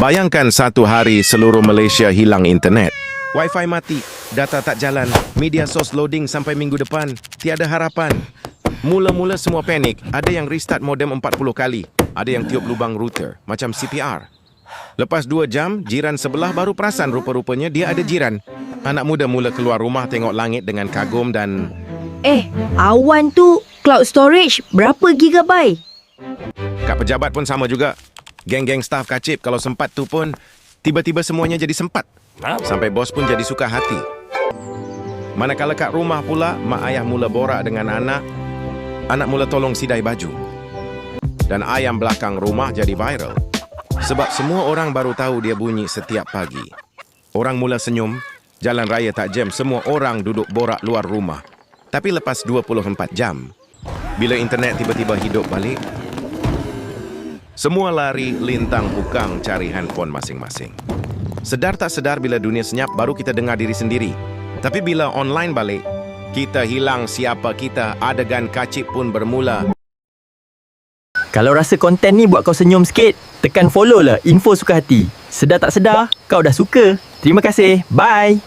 Bayangkan satu hari seluruh Malaysia hilang internet. Wi-Fi mati, data tak jalan, media source loading sampai minggu depan. Tiada harapan. Mula-mula semua panik, ada yang restart modem 40 kali. Ada yang tiup lubang router, macam CPR. Lepas dua jam, jiran sebelah baru perasan rupa-rupanya dia ada jiran. Anak muda mula keluar rumah tengok langit dengan kagum dan Eh, awan tu cloud storage berapa gigabyte? kat pejabat pun sama juga. Geng-geng staf kacip kalau sempat tu pun tiba-tiba semuanya jadi sempat. Sampai bos pun jadi suka hati. Manakala kat rumah pula, mak ayah mula borak dengan anak. Anak mula tolong sidai baju. Dan ayam belakang rumah jadi viral. Sebab semua orang baru tahu dia bunyi setiap pagi. Orang mula senyum, jalan raya tak jam, semua orang duduk borak luar rumah. Tapi lepas 24 jam, bila internet tiba-tiba hidup balik, semua lari lintang bukang cari handphone masing-masing. Sedar tak sedar bila dunia senyap baru kita dengar diri sendiri. Tapi bila online balik, kita hilang siapa kita, adegan kacip pun bermula. Kalau rasa konten ni buat kau senyum sikit, tekan follow lah info suka hati. Sedar tak sedar, kau dah suka. Terima kasih. Bye.